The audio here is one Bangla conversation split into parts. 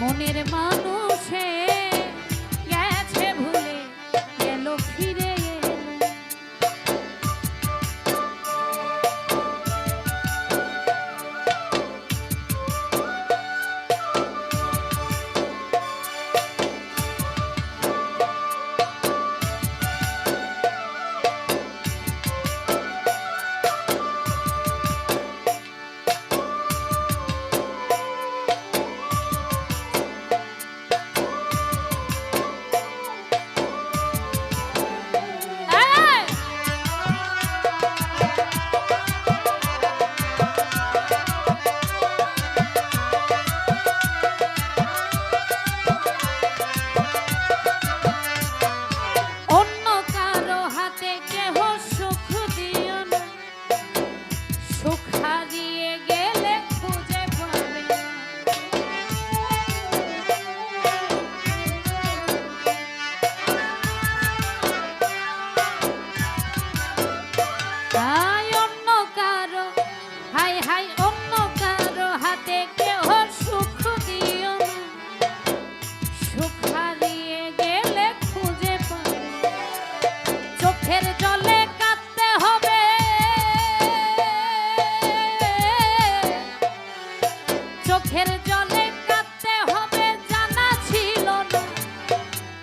মনের মানুষের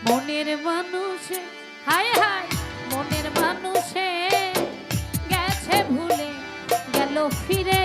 মনের মানুষে হায় হায় মনের মানুষে গেছে ভুলে গেল ফিরে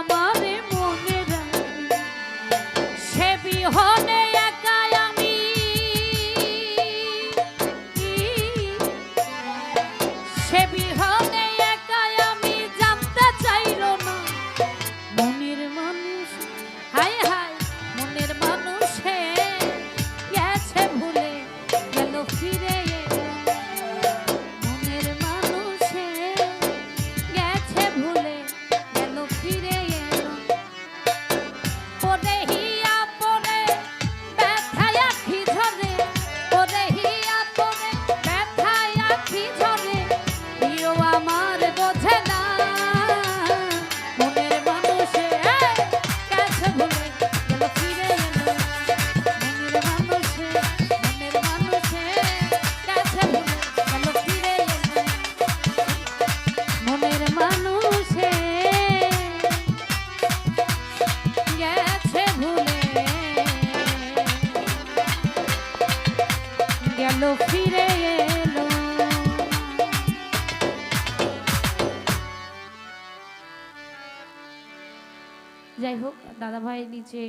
আমার গেলো ফিরে এলো। যাই হোক দাদাভাই নিচে